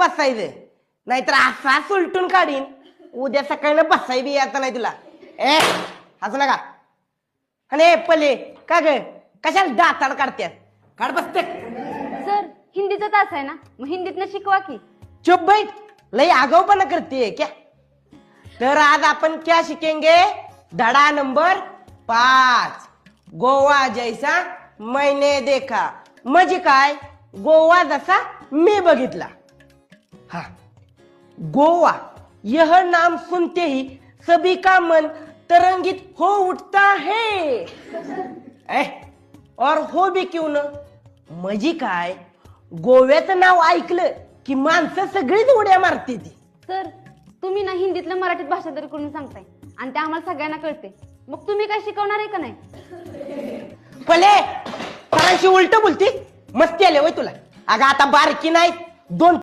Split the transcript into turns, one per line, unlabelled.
बसायचं. नाहीतर असा सुलटून काढीन. उद्या सकाळी बसाय बी यायचं नाही तुला. ए हसू नका. आणि पले का ग? कशाला दाताड काढत्यात काढ बसते.
सर हिंदीचा तास आहे ना? मग हिंदीतनं शिकवा की.
चुप बैठ. लई आगाऊपणा करते क्या? तर आज आपण क्या शिकेंगे? धडा नंबर पाच. गोवा जैसा मैंने देखा. म्हणजे काय? गोवा जसा मी बघितला. हा। गोवा यह नाम सुनते ही सभी का मन तरंगित हो उठता है। ए, और हो बी क्यों न? म्हणजे काय? गोव्याचं नाव ऐकलं की माणसं सगळीच उड्या मारते ती.
सर तुम्ही ना हिंदीतलं मराठीत भाषांतर करून सांगताय. आणि ते आम्हाला सगळ्यांना कळते. मग तुम्ही काय शिकवणार आहे का नाही?
पले सरांशी उलट बोलती. मस्ती आले वय तुला. अगं आता बारकी नाही दोन